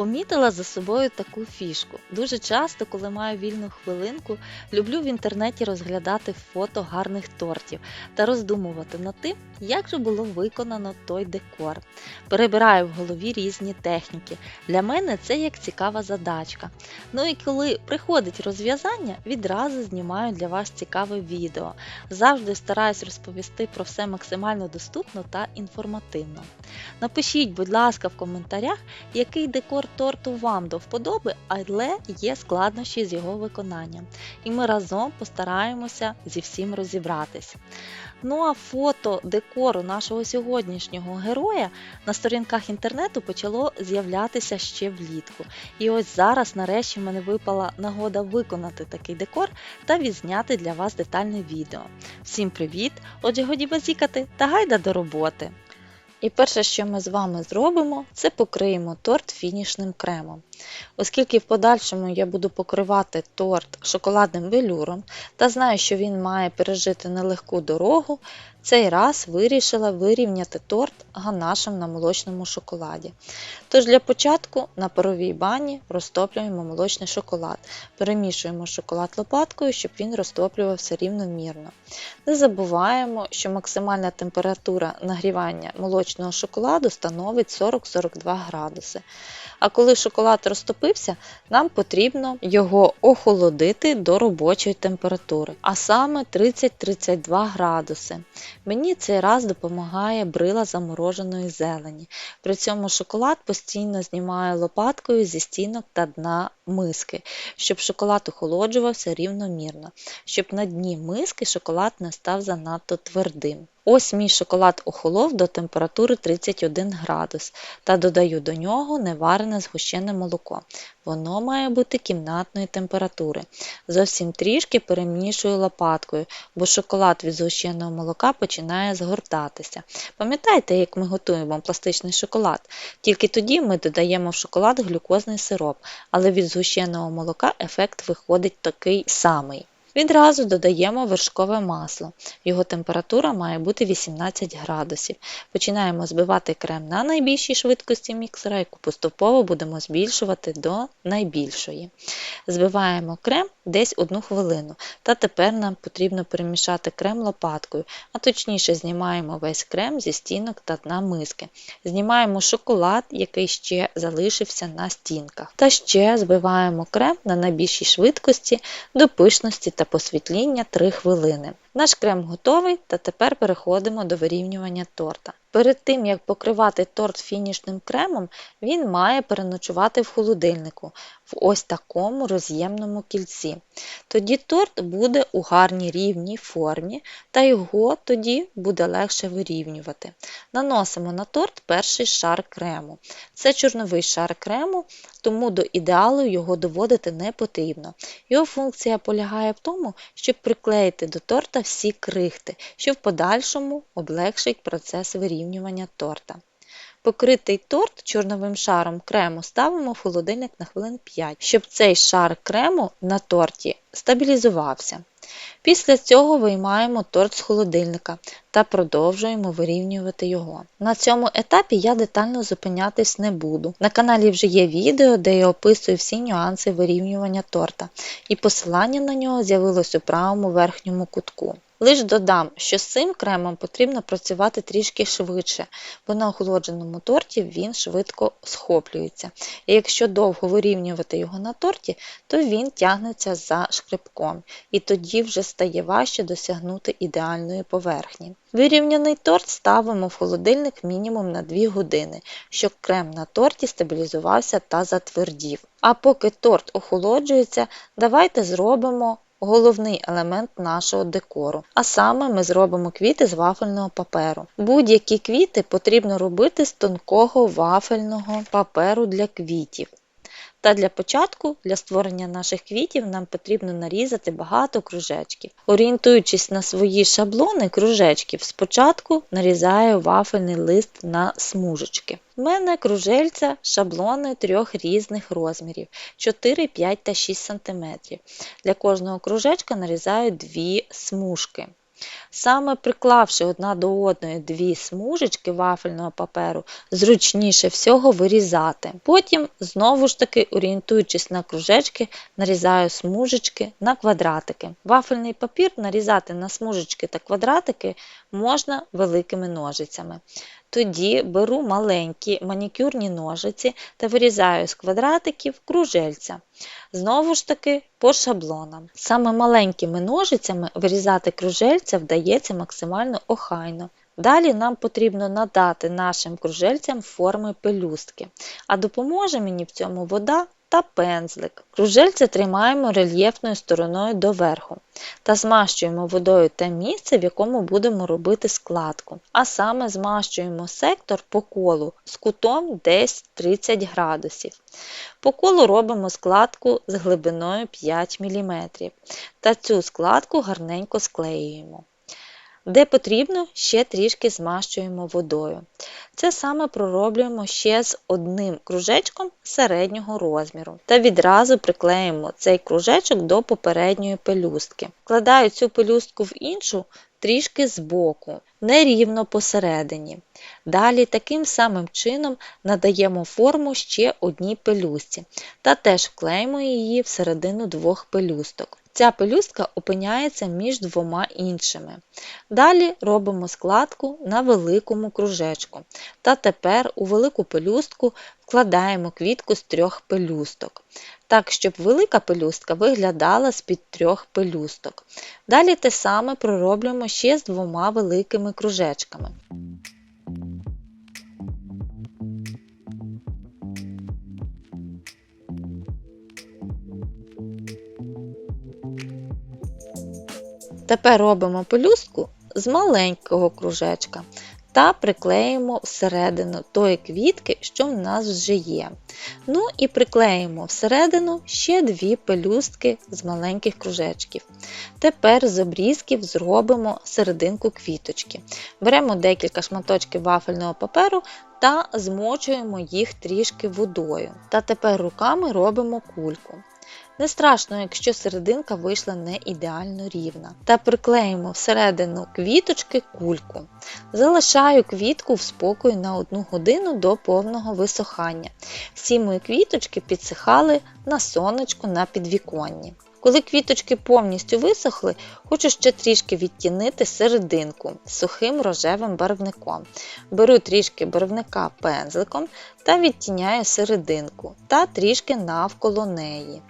Помітила за собою таку фішку. Дуже часто, коли маю вільну хвилинку, люблю в інтернеті розглядати фото гарних тортів та роздумувати над тим, як же було виконано той декор. Перебираю в голові різні техніки. Для мене це як цікава задачка. Ну і коли приходить розв'язання, відразу знімаю для вас цікаве відео. Завжди стараюсь розповісти про все максимально доступно та інформативно. Напишіть, будь ласка, в коментарях, який декор торту вам до вподоби, але є складнощі з його виконанням. І ми разом постараємося зі всім розібратись. Ну а фото декору нашого сьогоднішнього героя на сторінках інтернету почало з'являтися ще влітку. І ось зараз, нарешті, в мене випала нагода виконати такий декор та відзняти для вас детальне відео. Всім привіт! Отже, годі базікати та гайда до роботи! І перше, що ми з вами зробимо, це покриємо торт фінішним кремом. Оскільки в подальшому я буду покривати торт шоколадним велюром та знаю, що він має пережити нелегку дорогу, цей раз вирішила вирівняти торт ганашем на молочному шоколаді. Тож для початку на паровій бані розтоплюємо молочний шоколад, перемішуємо шоколад лопаткою, щоб він розтоплювався рівномірно. Не забуваємо, що максимальна температура нагрівання молочного шоколаду становить 40-42 градуси. А коли шоколад розтопився, нам потрібно його охолодити до робочої температури, а саме 30-32 градуси. Мені цей раз допомагає брила замороженої зелені. При цьому шоколад постійно знімає лопаткою зі стінок та дна миски, щоб шоколад охолоджувався рівномірно, щоб на дні миски шоколад не став занадто твердим. Ось мій шоколад охолов до температури 31 градус та додаю до нього неварене згущене молоко. Воно має бути кімнатної температури. Зовсім трішки перемішую лопаткою, бо шоколад від згущеного молока починає згортатися. Пам'ятаєте, як ми готуємо пластичний шоколад? Тільки тоді ми додаємо в шоколад глюкозний сироп, але від згущеного молока ефект виходить такий самий. Відразу додаємо вершкове масло. Його температура має бути 18 градусів. Починаємо збивати крем на найбільшій швидкості міксера, яку поступово будемо збільшувати до найбільшої. Збиваємо крем десь 1 хвилину. Та тепер нам потрібно перемішати крем лопаткою, а точніше знімаємо весь крем зі стінок та дна миски. Знімаємо шоколад, який ще залишився на стінках. Та ще збиваємо крем на найбільшій швидкості до пишності та посвітління 3 хвилини. Наш крем готовий, та тепер переходимо до вирівнювання торта. Перед тим, як покривати торт фінішним кремом, він має переночувати в холодильнику в ось такому роз'ємному кільці. Тоді торт буде у гарній рівній формі, та його тоді буде легше вирівнювати. Наносимо на торт перший шар крему. Це чорновий шар крему, тому до ідеалу його доводити не потрібно. Його функція полягає в тому, щоб приклеїти до торта всі крихти, що в подальшому облегшить процес вирівнювання торта. Покритий торт чорновим шаром крему ставимо в холодильник на хвилин 5, щоб цей шар крему на торті стабілізувався. Після цього виймаємо торт з холодильника та продовжуємо вирівнювати його. На цьому етапі я детально зупинятись не буду. На каналі вже є відео, де я описую всі нюанси вирівнювання торта, і посилання на нього з'явилось у правому верхньому кутку. Лиш додам, що з цим кремом потрібно працювати трішки швидше, бо на охолодженому торті він швидко схоплюється. І якщо довго вирівнювати його на торті, то він тягнеться за шкребком, і тоді вже стає важче досягнути ідеальної поверхні. Вирівняний торт ставимо в холодильник мінімум на 2 години, щоб крем на торті стабілізувався та затвердів. А поки торт охолоджується, давайте зробимо головний елемент нашого декору. А саме ми зробимо квіти з вафельного паперу. Будь-які квіти потрібно робити з тонкого вафельного паперу для квітів. Та для початку, для створення наших квітів, нам потрібно нарізати багато кружечків. Орієнтуючись на свої шаблони кружечків, спочатку нарізаю вафельний лист на смужечки. У мене кружельця шаблони трьох різних розмірів 4, 5 та 6 см. Для кожного кружечка нарізаю дві смужки. Саме приклавши одна до одної дві смужечки вафельного паперу, зручніше всього вирізати. Потім, знову ж таки, орієнтуючись на кружечки, нарізаю смужечки на квадратики. Вафельний папір нарізати на смужечки та квадратики можна великими ножицями. Тоді беру маленькі манікюрні ножиці та вирізаю з квадратиків кружельця. Знову ж таки, по шаблонам. Саме маленькими ножицями вирізати кружельця вдається максимально охайно. Далі нам потрібно надати нашим кружельцям форми пелюстки, а допоможе мені в цьому вода та пензлик. Кружельця тримаємо рельєфною стороною доверху та змащуємо водою те місце, в якому будемо робити складку. А саме змащуємо сектор по колу з кутом десь 30 градусів. По колу робимо складку з глибиною 5 мм та цю складку гарненько склеюємо. Де потрібно, ще трішки змащуємо водою. Це саме пророблюємо ще з одним кружечком середнього розміру та відразу приклеїмо цей кружечок до попередньої пелюстки. Вкладаю цю пелюстку в іншу трішки збоку, нерівно посередині. Далі таким самим чином надаємо форму ще одній пелюстці та теж вклеїмо її всередину двох пелюсток. Ця пелюстка опиняється між двома іншими. Далі робимо складку на великому кружечку. Та тепер у велику пелюстку вкладаємо квітку з трьох пелюсток, так, щоб велика пелюстка виглядала з-під трьох пелюсток. Далі те саме пророблюємо ще з двома великими кружечками. Тепер робимо пелюстку з маленького кружечка та приклеїмо всередину тої квітки, що в нас вже є. Ну і приклеїмо всередину ще дві пелюстки з маленьких кружечків. Тепер з обрізків зробимо серединку квіточки. Беремо декілька шматочків вафельного паперу та змочуємо їх трішки водою. Та тепер руками робимо кульку. Не страшно, якщо серединка вийшла не ідеально рівна. Та приклеїмо всередину квіточки кульку. Залишаю квітку в спокою на 1 годину до повного висохання. Всі мої квіточки підсихали на сонечку на підвіконні. Коли квіточки повністю висохли, хочу ще трішки відтінити серединку сухим рожевим барвником. Беру трішки барвника пензликом та відтіняю серединку та трішки навколо неї.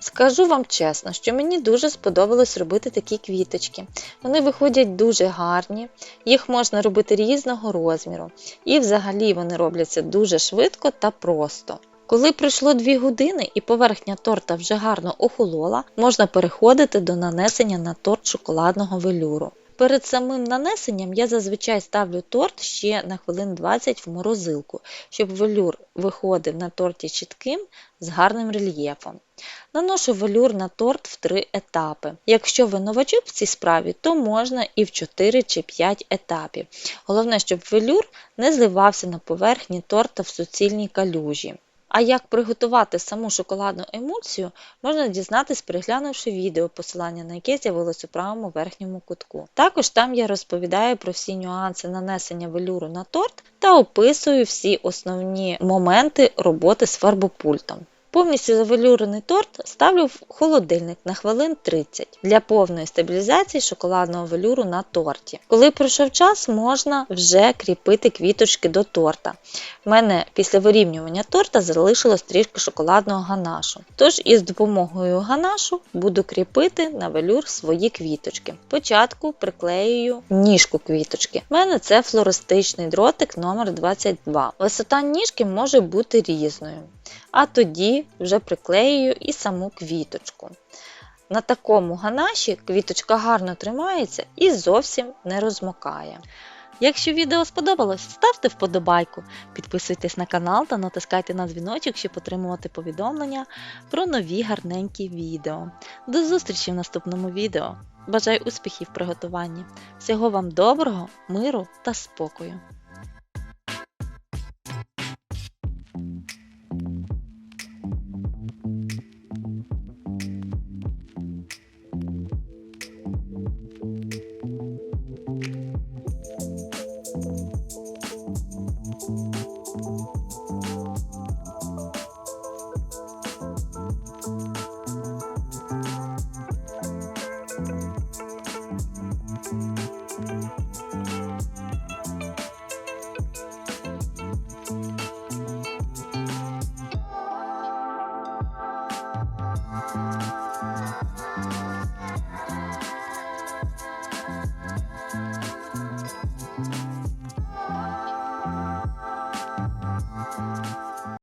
Скажу вам чесно, що мені дуже сподобалось робити такі квіточки. Вони виходять дуже гарні, їх можна робити різного розміру, і взагалі вони робляться дуже швидко та просто. Коли пройшло 2 години і поверхня торта вже гарно охолола, можна переходити до нанесення на торт шоколадного велюру. Перед самим нанесенням я зазвичай ставлю торт ще на хвилин 20 в морозилку, щоб велюр виходив на торті чітким з гарним рельєфом. Наношу велюр на торт в три етапи. Якщо ви новачок в цій справі, то можна і в 4 чи 5 етапів. Головне, щоб велюр не зливався на поверхні торта в суцільній калюжі. А як приготувати саму шоколадну емульсію, можна дізнатись, переглянувши відео, посилання на яке з'явилось у правому верхньому кутку. Також там я розповідаю про всі нюанси нанесення велюру на торт та описую всі основні моменти роботи з фарбопультом. Повністю завелюрений торт ставлю в холодильник на хвилин 30 для повної стабілізації шоколадного велюру на торті. Коли пройшов час, можна вже кріпити квіточки до торта. У мене після вирівнювання торта залишилось трішки шоколадного ганашу. Тож із допомогою ганашу буду кріпити на велюр свої квіточки. Спочатку приклеюю ніжку квіточки. У мене це флористичний дротик номер 22 Висота ніжки може бути різною а тоді вже приклеюю і саму квіточку. На такому ганаші квіточка гарно тримається і зовсім не розмокає. Якщо відео сподобалось, ставте вподобайку, підписуйтесь на канал та натискайте на дзвіночок, щоб отримувати повідомлення про нові гарненькі відео. До зустрічі в наступному відео! Бажаю успіхів в приготуванні! Всього вам доброго, миру та спокою!